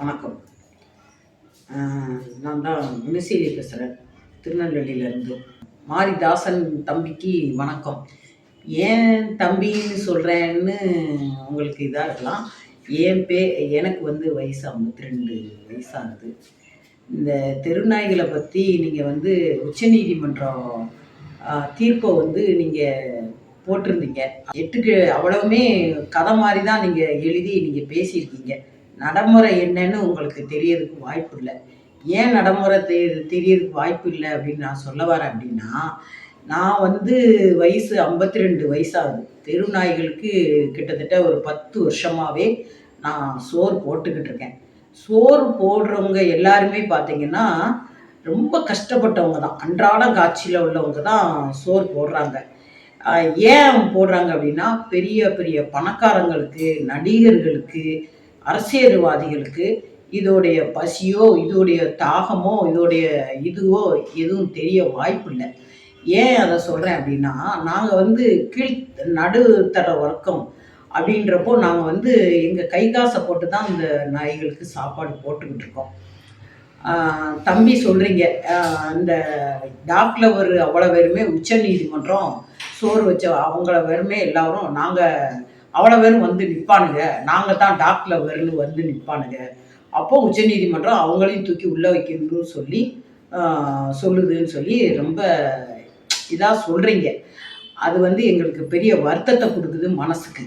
வணக்கம். நான் தான் முனிசேரி பேசுகிறேன் திருநெல்வேலியிலேருந்து. மாரிதாசன் தம்பிக்கு வணக்கம். ஏன் தம்பின்னு சொல்கிறேன்னு உங்களுக்கு இதாக இருக்கலாம். என் பே எனக்கு வந்து வயசு ஐம்பத்தி ரெண்டு வயசாகுது இந்த தெருநாய்களை பற்றி நீங்கள் வந்து உச்சநீதிமன்றம் தீர்ப்பை வந்து நீங்கள் போட்டிருந்தீங்க. எட்டுக்கு அவ்வளவுமே கதை மாதிரி தான் நீங்கள் எழுதி நீங்கள் பேசியிருக்கீங்க. நடைமுறை என்னன்னு உங்களுக்கு தெரியறதுக்கு வாய்ப்பு இல்லை. ஏன் நடைமுறை தெ தெரியறதுக்கு வாய்ப்பு இல்லை அப்படின்னு நான் சொல்ல வரேன் அப்படின்னா நான் வந்து வயசு ஐம்பத்தி ரெண்டு வயசாகுது. தெரு நாய்களுக்கு கிட்டத்தட்ட ஒரு பத்து வருஷமாகவே நான் சோறு போட்டுக்கிட்டு இருக்கேன். சோறு போடுறவங்க எல்லாருமே பார்த்தீங்கன்னா ரொம்ப கஷ்டப்பட்டவங்க தான். அன்றாட காட்சியில் உள்ளவங்க தான் சோறு போடுறாங்க. ஏன் போடுறாங்க அப்படின்னா பெரிய பெரிய பணக்காரங்களுக்கு நடிகர்களுக்கு அரசியல்வாதிகளுக்கு இதோடைய பசியோ இதோடைய தாகமோ இதோடைய இதுவோ எதுவும் தெரிய வாய்ப்பு இல்லை ஏன் அதை சொல்கிறேன் அப்படின்னா நாங்கள் வந்து கீழ் நடுத்தர வர்க்கம் அப்படின்றப்போ நாங்கள் வந்து எங்கள் கை காசை போட்டு தான் இந்த நாய்களுக்கு சாப்பாடு போட்டுக்கிட்டு இருக்கோம். தம்பி சொல்கிறீங்க இந்த டாக்டர் ஒரு அவ்வளோ பேருமே உச்ச நீதிமன்றம் சோறு வச்ச அவங்கள வெறுமே எல்லாரும் நாங்கள் அவ்வளோ பேரும் வந்து நிற்பானுங்க நாங்கள் தான் டாக்டர் வெறுன்னு வந்து நிற்பானுங்க அப்போ உச்சநீதிமன்றம் அவங்களையும் தூக்கி உள்ளே வைக்கணும்னு சொல்லி சொல்லுதுன்னு சொல்லி ரொம்ப இதாக சொல்கிறீங்க அது வந்து எங்களுக்கு பெரிய வருத்தத்தை கொடுக்குது மனசுக்கு.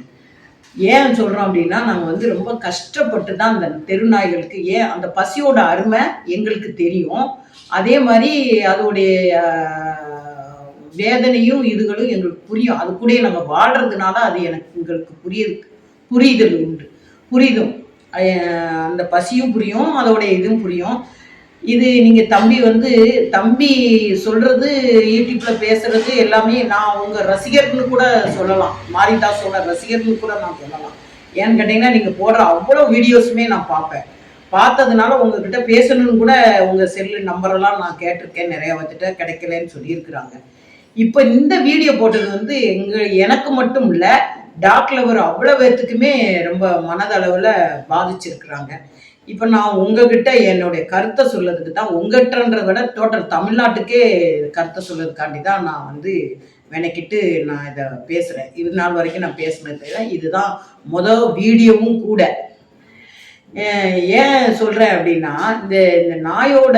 ஏன் சொல்கிறோம் அப்படின்னா நாங்கள் வந்து ரொம்ப கஷ்டப்பட்டு தான் அந்த தெருநாய்களுக்கு ஏன் அந்த பசியோட அருமை எங்களுக்கு தெரியும். அதே மாதிரி அதோடைய வேதனையும் இதுகளும் எங்களுக்கு புரியும். அது கூட நாங்கள் வாழ்கிறதுனால அது எனக்கு எங்களுக்கு புரிய புரியுதல் உண்டு. புரியுதும் அந்த பசியும் புரியும் அதோடைய இதுவும் புரியும். இது நீங்கள் தம்பி வந்து தம்பி சொல்கிறது யூடியூப்பில் பேசுறது எல்லாமே நான் உங்கள் ரசிகர்னு கூட சொல்லலாம். மாரிதாஸோட ரசிகர்னு கூட நான் சொல்லலாம். ஏன்னு கேட்டிங்கன்னா நீங்கள் போடுற அவ்வளோ வீடியோஸுமே நான் பார்ப்பேன். பார்த்ததுனால உங்ககிட்ட பேசணும்னு கூட உங்கள் செல்லு நம்பரெல்லாம் நான் கேட்டிருக்கேன். நிறைய வந்துட்டு கிடைக்கலன்னு சொல்லியிருக்கிறாங்க. இப்போ இந்த வீடியோ போட்டது வந்து எங்கள் எனக்கு மட்டும் இல்லை டாக் ஒரு அவ்வளோ பேர்த்துக்குமே ரொம்ப மனதளவில் பாதிச்சிருக்கிறாங்க. இப்போ நான் உங்ககிட்ட என்னுடைய கருத்தை சொல்லதுக்கு தான் உங்ககிட்டன்றத விட டோட்டல் தமிழ்நாட்டுக்கே கருத்தை சொல்லதுக்காண்டி தான் நான் வந்து மெனக்கிட்டு நான் இதை பேசுகிறேன் இது நாள் வரைக்கும் நான் பேசினது இதுதான் மொதல் வீடியோவும் கூட. ஏன் சொல்கிறேன் அப்படின்னா இந்த இந்த நாயோட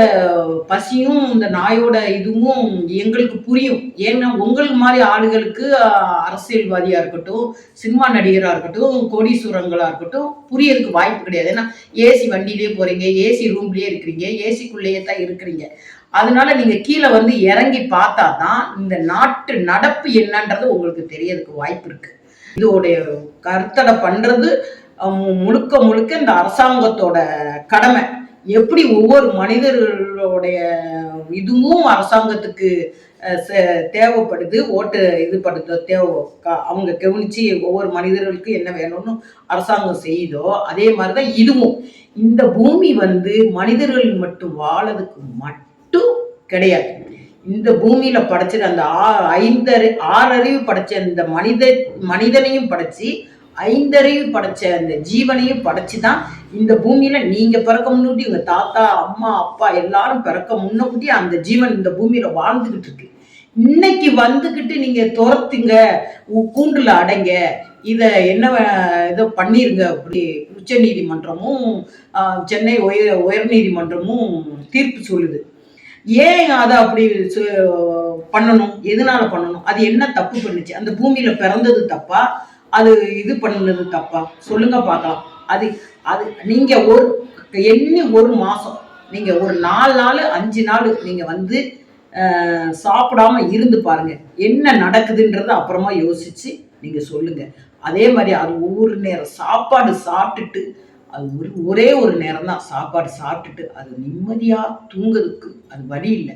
பசியும் இந்த நாயோட இதுவும் எங்களுக்கு புரியும். ஏன்னா உங்களுக்கு மாதிரி ஆளுகளுக்கு அரசியல்வாதியாக இருக்கட்டும் சினிமா நடிகராக இருக்கட்டும் கோடீஸ்வரங்களாக இருக்கட்டும் புரியறதுக்கு வாய்ப்பு கிடையாது. ஏன்னா ஏசி வண்டியிலே போகிறீங்க ஏசி ரூம்லேயே இருக்கிறீங்க ஏசிக்குள்ளேயே தான் இருக்கிறீங்க. அதனால நீங்கள் கீழே வந்து இறங்கி பார்த்தா தான் இந்த நாட்டு நடப்பு என்னன்றது உங்களுக்கு தெரியறதுக்கு வாய்ப்பு இருக்குது இதோடைய கருத்தடை பண்ணுறது முழுக்க முழுக்க இந்த அரசாங்கத்தோட கடமை. எப்படி ஒவ்வொரு மனிதர்களுடைய இதுவும் அரசாங்கத்துக்கு ச- தேவைப்படுது ஓட்டு இது படுது தேவை க- அவங்க கவனிச்சு ஒவ்வொரு மனிதர்களுக்கும் என்ன வேணும்னு அரசாங்கம் செய்யுதோ அதே மாதிரி தான் இதுவும். இந்த பூமி வந்து மனிதர்கள் மட்டும் வாழதுக்கு மட்டும் கிடையாது. இந்த பூமியில படைச்சது அந்த ஆ- ஐந்தறி ஆறறிவு படைச்ச இந்த மனித மனிதனையும் படைச்சு ஐந்தறிவு படைச்ச அந்த ஜீவனையும் படைச்சு தான் இந்த பூமியில நீங்க பிறக்க முன்னாடி உங்க தாத்தா அம்மா அப்பா எல்லாரும் பிறக்க முன்னக்கூட்டி அந்த ஜீவன் இந்த பூமியில வாழ்ந்துகிட்டு இருக்கு. இன்னைக்கு வந்துகிட்டு நீங்க துரத்துங்க உ- கூண்டுல அடைங்க இத என்ன இதை பண்ணிருங்க அப்படி உச்ச நீதிமன்றமும் சென்னை உயர் உயர் நீதிமன்றமும் தீர்ப்பு சொல்லுது. ஏன் அதை அப்படி சு- பண்ணணும்? எதனால பண்ணணும்? அது என்ன தப்பு பண்ணுச்சு? அந்த பூமியில பிறந்தது தப்பா? அது இது பண்ணது தப்பா? சொல்லுங்க பார்க்கலாம். அது அது நீங்க ஒரு எண்ணி ஒரு மாசம் நீங்க ஒரு நாலு நாள் அஞ்சு நாள் நீங்க வந்து சாப்பிடாம இருந்து பாருங்க. என்ன நடக்குதுன்றத அப்புறமா யோசிச்சு நீங்க சொல்லுங்க. அதே மாதிரி அது ஒரு நேரம் சாப்பாடு சாப்பிட்டுட்டு அது ஒரு ஒரே ஒரு நேரம் தான் சாப்பாடு சாப்பிட்டுட்டு அது நிம்மதியா தூங்குறதுக்கு அது வழி இல்லை.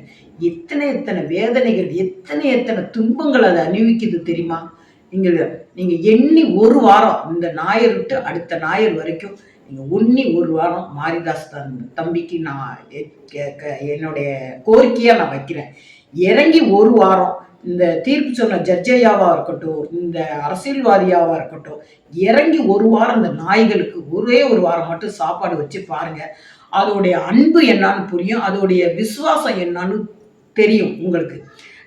எத்தனை எத்தனை வேதனைகள் எத்தனை எத்தனை துன்பங்கள் அது அனுபவிக்குது தெரியுமா? நீங்கள் நீங்கள் எண்ணி ஒரு வாரம் இந்த ஞாயிறு விட்டு அடுத்த ஞாயிறு வரைக்கும் நீங்கள் ஒன்றி ஒரு வாரம் மாரிதாஸ் தன் தம்பிக்கு நான் க- என்னுடைய கோரிக்கையாக நான் வைக்கிறேன். இறங்கி ஒரு வாரம் இந்த தீர்ப்பு சொன்ன ஜட்ஜையாவாக இருக்கட்டும் இந்த அரசியல்வாதியாவாக இருக்கட்டும் இறங்கி ஒரு வாரம் இந்த நாய்களுக்கு ஒரே ஒரு வாரம் மட்டும் சாப்பாடு வச்சு பாருங்க. அதோடைய அன்பு என்னான்னு புரியும் அதோடைய விசுவாசம் என்னான்னு தெரியும் உங்களுக்கு.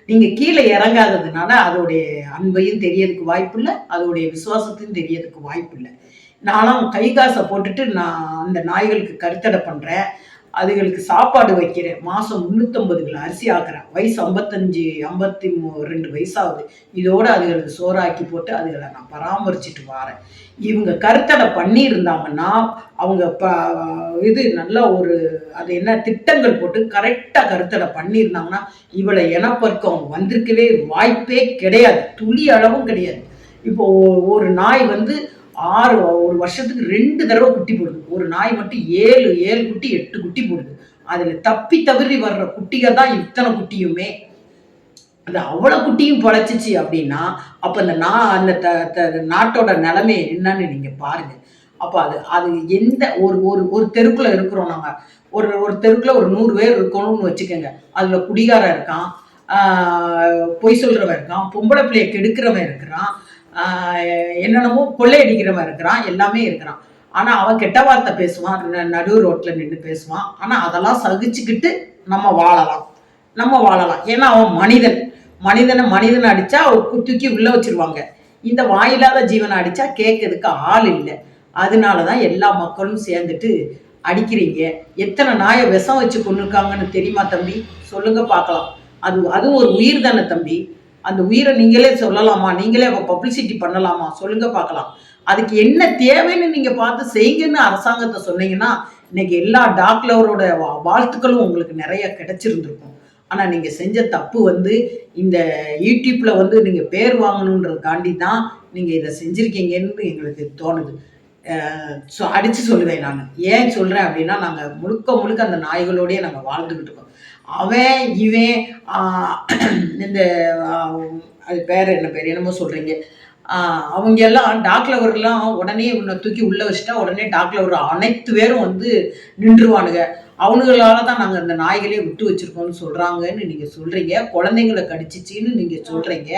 நீங்க கீழே இறங்காததுனால அதோடைய அன்பையும் தெரியறதுக்கு வாய்ப்பு இல்லை அதோடைய விசுவாசத்தையும் தெரியறதுக்கு வாய்ப்பு இல்லை நானும் கை காசை போட்டுட்டு நான் அந்த நாய்களுக்கு கருத்தடை பண்றேன். அதுகளுக்கு சாப்பாடு வைக்கிறேன். மாதம் முந்நூற்றம்பது கிலோ அரிசி ஆக்குறேன். வயசு ஐம்பத்தஞ்சு ஐம்பத்தி மூ ரெண்டு வயசாகுது. இதோட அதுகளுக்கு சோறாக்கி போட்டு அதுகளை நான் பராமரிச்சுட்டு வரேன். இவங்க கருத்தடை பண்ணியிருந்தாங்கன்னா அவங்க ப இது நல்ல ஒரு அது என்ன திட்டங்கள் போட்டு கரெக்டாக கருத்தடை பண்ணியிருந்தாங்கன்னா இவளை இனப்பெருக்கம் வந்திருக்கவே வாய்ப்பே கிடையாது. துளி அளவும் கிடையாது. இப்போ ஒரு நாய் வந்து ஆறு ஒரு வருஷத்துக்கு ரெண்டு தடவை குட்டி போடுது. ஒரு நாய் மட்டும் ஏழு ஏழு குட்டி எட்டு குட்டி போடுது. அதில் தப்பி தவறி வர்ற குட்டிகள் தான் இத்தனை குட்டியுமே. அது அவ்வளோ குட்டியும் பொழைச்சிச்சு அப்படின்னா அப்போ அந்த நா அந்த த த- நாட்டோட நிலைமை என்னன்னு நீங்கள் பாருங்கள் அப்போ அது அது எந்த ஒரு ஒரு ஒரு தெருக்குள்ள இருக்கிறோம் நாங்கள் ஒரு ஒரு தெருக்குள்ளே ஒரு நூறு பேர் இருக்கணும்னு வச்சுக்கோங்க. அதில் குடிகாரன் இருக்கான் பொய் சொல்கிறவன் இருக்கான் பொம்பளை பிள்ளைய கெடுக்கிறவன் இருக்கிறான் என்னென்னமோ கொள்ளையடிக்கிறவன் இருக்கிறான் எல்லாமே இருக்கிறான். ஆனால் அவன் கெட்ட வார்த்தை பேசுவான் நடு ரோட்டில் நின்று பேசுவான். ஆனால் அதெல்லாம் சகிச்சுக்கிட்டு நம்ம வாழலாம். நம்ம வாழலாம். ஏன்னா அவன் மனிதன். மனிதனை மனிதனை அடிச்சா அவன் தூக்கி உள்ள வச்சிருவாங்க. இந்த வாயில்லாத ஜீவனை அடிச்சா கேட்கறதுக்கு ஆள் இல்லை. அதனால தான் எல்லா மக்களும் சேர்ந்துட்டு அடிக்கிறீங்க. எத்தனை நாயை விஷம் வச்சு கொண்டிருக்காங்கன்னு தெரியுமா தம்பி? சொல்லுங்க பார்க்கலாம். அது அதுவும் ஒரு உயிர் தானே தம்பி? அந்த உயிரை நீங்களே சொல்லலாமா? நீங்களே பப்ளிசிட்டி பண்ணலாமா? சொல்லுங்க பார்க்கலாம். அதுக்கு என்ன தேவைன்னு நீங்க பார்த்து செய்யுங்கன்னு அரசாங்கத்தை சொன்னீங்கன்னா இன்னைக்கு எல்லா டாக்டரோட வாழ்த்துக்களும் உங்களுக்கு நிறைய கிடைச்சிருந்துருக்கும். ஆனா நீங்க செஞ்ச தப்பு வந்து இந்த யூடியூப்ல வந்து நீங்க பேர் வாங்கணுன்றதுக்காண்டி தான் நீங்க இதை செஞ்சிருக்கீங்கன்னு எங்களுக்கு தோணுது. ஸோ அடிச்சு சொல்லுவேன் நான். ஏன் சொல்றேன் அப்படின்னா நாங்க முழுக்க முழுக்க அந்த நாய்களோடயே நாங்கள் வாழ்ந்துகிட்டு இருக்கோம். அவன் இவன் இந்த அது பேர் என்ன பேர் என்னமோ சொல்கிறீங்க அவங்க எல்லாம் டாக்லவர்லாம் உடனே உன்னை தூக்கி உள்ளே வச்சுட்டா உடனே டாக்லவர் அனைத்து பேரும் வந்து நின்றுவானுங்க அவனுங்களால தான் நாங்கள் அந்த நாய்களே விட்டு வச்சுருக்கோம்னு சொல்கிறாங்கன்னு நீங்கள் சொல்கிறீங்க குழந்தைங்களை கடிச்சிச்சின்னு நீங்கள் சொல்கிறீங்க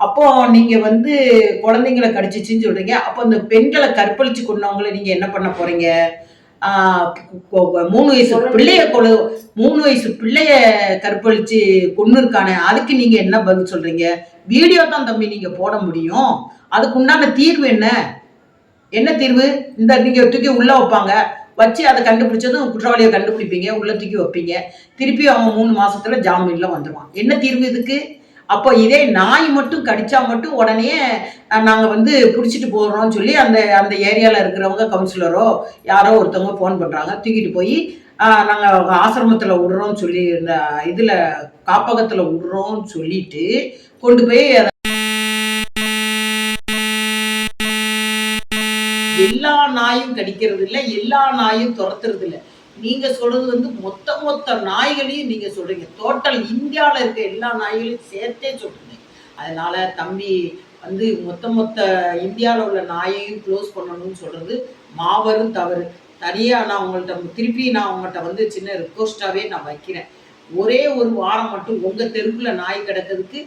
அப்போ நீங்கள் வந்து குழந்தைங்களை கடிச்சிச்சின்னு சொல்கிறீங்க அப்போ அந்த பெண்களை கற்பழிச்சு கொண்டவங்களை நீங்கள் என்ன பண்ண போகிறீங்க மூணு வயசு பிள்ளைய கொலை மூணு வயசு பிள்ளைய கற்பழிச்சு கொண்டு இருக்கானே அதுக்கு நீங்க என்ன பதில் சொல்றீங்க? வீடியோ தான் தம்பி நீங்க போட முடியும். அதுக்கு உண்டான தீர்வு என்ன? என்ன தீர்வு? இந்த நீங்க தூக்கி உள்ள வைப்பாங்க. வச்சு அதை கண்டுபிடிச்சதும் குற்றவாளியை கண்டுபிடிப்பீங்க உள்ள தூக்கி வைப்பீங்க. திருப்பி அவன் மூணு மாசத்துல ஜாமீன்ல வந்துடுவான் என்ன தீர்வு இதுக்கு? அப்போ இதே நாய் மட்டும் கடிச்சா மட்டும் உடனே நாங்கள் வந்து பிடிச்சிட்டு போகிறோம்னு சொல்லி அந்த அந்த ஏரியாவில் இருக்கிறவங்க கவுன்சிலரோ யாரோ ஒருத்தவங்க ஃபோன் பண்ணுறாங்க தூக்கிட்டு போய் நாங்கள் ஆசிரமத்தில் விடுறோம்னு சொல்லி இந்த இதில் காப்பகத்தில் விடுறோம்னு சொல்லிட்டு கொண்டு போய் எல்லா நாயும் கடிக்கிறது இல்லை எல்லா நாயும் துரத்துறது இல்லை நீங்க சொல்றது வந்து மொத்த மொத்த நாய்களையும் நீங்க சொல்றீங்க. டோட்டல் இந்தியாவில் இருக்க எல்லா நாய்களையும் சேர்த்தே சொல்றீங்க. அதனால தம்பி வந்து மொத்த மொத்த இந்தியாவில் உள்ள நாயையும் க்ளோஸ் பண்ணணும்னு சொல்றது மாபெரும் தவறு. தனியாக நான் உங்கள்கிட்ட திருப்பி நான் உங்கள்கிட்ட வந்து சின்ன ரிக்வஸ்டாகவே நான் வைக்கிறேன். ஒரே ஒரு வாரம் மட்டும் உங்கள் தெருவில் நாய் கிடக்கிறதுக்கு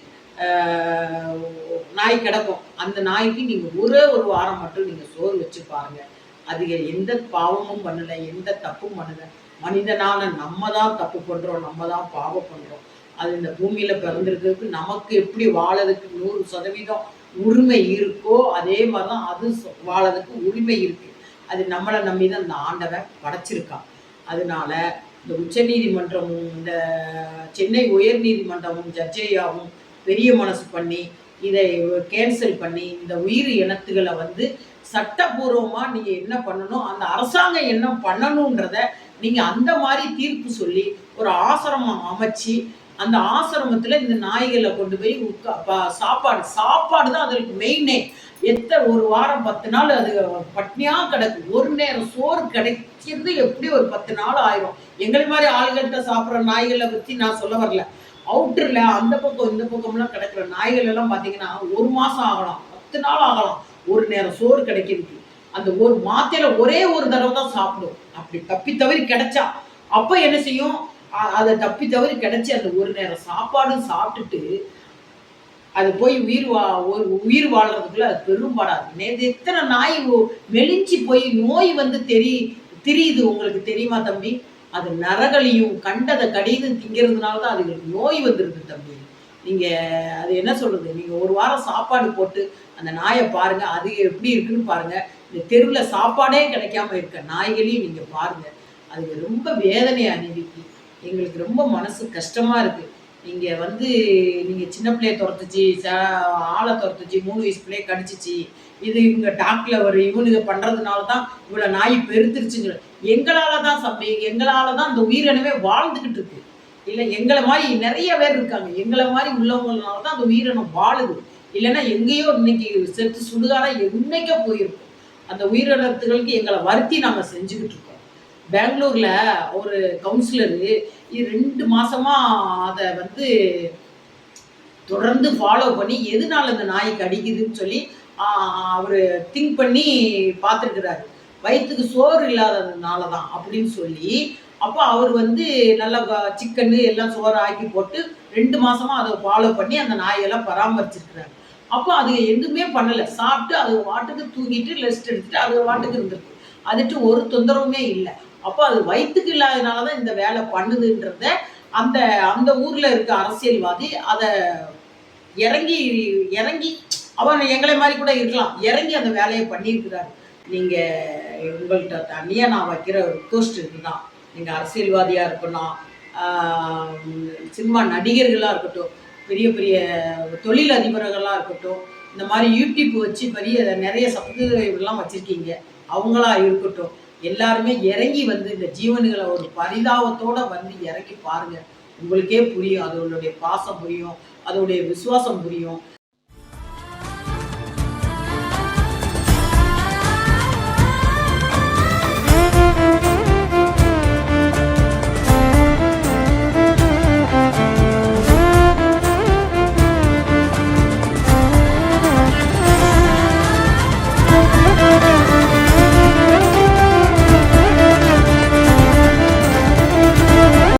நாய் கிடக்கும். அந்த நாய்க்கு நீங்கள் ஒரே ஒரு வாரம் மட்டும் நீங்கள் சோறு வச்சு பாருங்கள் அது எந்த பாவமும் பண்ணல எந்த தப்பும் பண்ணல. மனிதனான நம்ம தான் தப்பு பண்றோம் நம்ம தான் பாவம் பண்றோம். அது இந்த பூமியில பிறந்திருக்கிறதுக்கு நமக்கு எப்படி வாழறதுக்கு நூறு சதவீதம் உரிமை இருக்கோ அதே மாதிரி தான் அது வாழறதுக்கு உரிமை இருக்கு. அது நம்மளை நம்பி தான் இந்த ஆண்டவன் படைச்சிருக்கான். அதனால இந்த உச்சநீதிமன்றமும் இந்த சென்னை உயர் நீதிமன்றமும் ஜட்ஜையாவும் பெரிய மனசு பண்ணி இதை கேன்சல் பண்ணி இந்த உயிர் இனத்துகளை வந்து சட்டபூர்வமாக நீங்கள் என்ன பண்ணணும் அந்த அரசாங்கம் என்ன பண்ணணுன்றத நீங்கள் அந்த மாதிரி தீர்ப்பு சொல்லி ஒரு ஆசிரமம் அமைச்சு அந்த ஆசிரமத்தில் இந்த நாய்களை கொண்டு போய் உட்கா- ப- சாப்பாடு சாப்பாடு தான் அதுக்கு மெயினே எத்த ஒரு வாரம் பத்து நாள் அது பட்னியாக கிடக்கு. ஒரு நேரம் சோறு கிடைக்கிறது எப்படி ஒரு பத்து நாள் ஆயிரும்? எங்களை மாதிரி ஆளுகள்கிட்ட சாப்பிட்ற நாய்களை பற்றி நான் சொல்ல வரல. அவுட்டர்ல அந்த பக்கம் இந்த பக்கம்லாம் கிடக்கிற நாய்கள் எல்லாம் பார்த்தீங்கன்னா ஒரு மாதம் ஆகலாம் பத்து நாள் ஆகலாம். ஒரு நேரம் சோறு கிடைக்கிறதுக்கு அந்த ஒரு மாத்திரை ஒரே ஒரு தடவை தான் சாப்பிடும். அப்படி தப்பி தவறி கிடைச்சா அப்ப என்ன செய்யும்? அதை தப்பி தவறி கிடைச்சி அந்த ஒரு நேரம் சாப்பாடும் சாப்பிட்டுட்டு அது போய் உயிர் வா ஒரு உயிர் வாழ்றதுக்குள்ள அது பெரும்பாடாது. நேற்று எத்தனை நாய் மெலிஞ்சி மெலிஞ்சு போய் நோய் வந்து தெரி தெரியுது உங்களுக்கு தெரியுமா தம்பி? அது நரகலியும் கண்டதை கடிதம் திங்கிறதுனால தான் அதுங்களுக்கு நோய் வந்துருது தம்பி. நீங்க அது என்ன சொல்றது? நீங்க ஒரு வாரம் சாப்பாடு போட்டு அந்த நாயை பாருங்க அது எப்படி இருக்குன்னு பாருங்க. இந்த தெருவில் சாப்பாடே கிடைக்காம இருக்க நாய்களையும் நீங்க பாருங்க. அது ரொம்ப வேதனை அனுபவிக்கு எங்களுக்கு ரொம்ப மனசு கஷ்டமா இருக்கு. நீங்க வந்து நீங்க சின்ன பிள்ளைய துரத்துச்சு ச- ஆளை துரத்துச்சு மூணு வயசு பிள்ளைய கடிச்சிச்சு இது இவங்க டாக்ல ஒரு இவனுங்க பண்றதுனால தான் இவ்வளவு நாய் பெருத்துருச்சுங்க எங்களால தான் சம்பி எங்களால தான் அந்த உயிரினமே வாழ்ந்துகிட்டு இருக்கு. இல்லை எங்களை மாதிரி நிறைய பேர் இருக்காங்க. எங்களை மாதிரி உள்ளவங்களால தான் அந்த உயிரினம் வாழுது. இல்லைன்னா எங்கேயோ இன்னைக்கு செத்து சுடுதானா என்னைக்கோ போயிருக்கும். அந்த உயிரினத்துகளுக்கு எங்களை வருத்தி நாங்கள் செஞ்சுக்கிட்டு இருக்கோம். பெங்களூர்ல ஒரு கவுன்சிலரு ரெண்டு மாசமா அதை வந்து தொடர்ந்து ஃபாலோ பண்ணி எதனால இந்த நாய் கடிக்குதுன்னு சொல்லி அவர் திங்க் பண்ணி பார்த்துருக்கிறாரு. வயிற்றுக்கு சோறு இல்லாததுனால தான் அப்படின்னு சொல்லி அப்போ அவர் வந்து நல்லா சிக்கன் எல்லாம் சோறு ஆக்கி போட்டு ரெண்டு மாசமா அதை ஃபாலோ பண்ணி அந்த நாயெல்லாம் பராமரிச்சிருக்கிறாரு. அப்போ அது எதுவுமே பண்ணலை. சாப்பிட்டு அது வாட்டுக்கு தூங்கிட்டு ரெஸ்ட் எடுத்துட்டு அது வாட்டுக்கு இருந்திருக்கு. அதுட்டு ஒரு தொந்தரவுமே இல்லை. அப்போ அது வயிற்றுக்கு இல்லாதனால தான் இந்த வேலை பண்ணுதுன்றத அந்த அந்த ஊரில் இருக்க அரசியல்வாதி அதை இறங்கி இறங்கி அவன் எங்களை மாதிரி கூட இருக்கலாம். இறங்கி அந்த வேலையை பண்ணியிருக்கிறார். நீங்கள் உங்கள்கிட்ட தனியாக நான் வைக்கிற ரிக்வஸ்ட் இதுதான். நீங்கள் அரசியல்வாதியாக இருக்கணும். சினிமா நடிகர்களாக இருக்கட்டும். பெரிய பெரிய தொழில் அதிபர்களாக இருக்கட்டும் இந்த மாதிரி யூடியூப் வச்சு பெரிய நிறைய சப்ஸ்கிரைபர்லாம் வச்சுருக்கீங்க அவங்களா இருக்கட்டும் எல்லாருமே இறங்கி வந்து இந்த ஜீவன்களை ஒரு பரிதாபத்தோடு வந்து இறங்கி பாருங்கள் உங்களுக்கே புரியும் அதனுடைய பாசம் புரியும் அதோடைய விசுவாசம் புரியும்.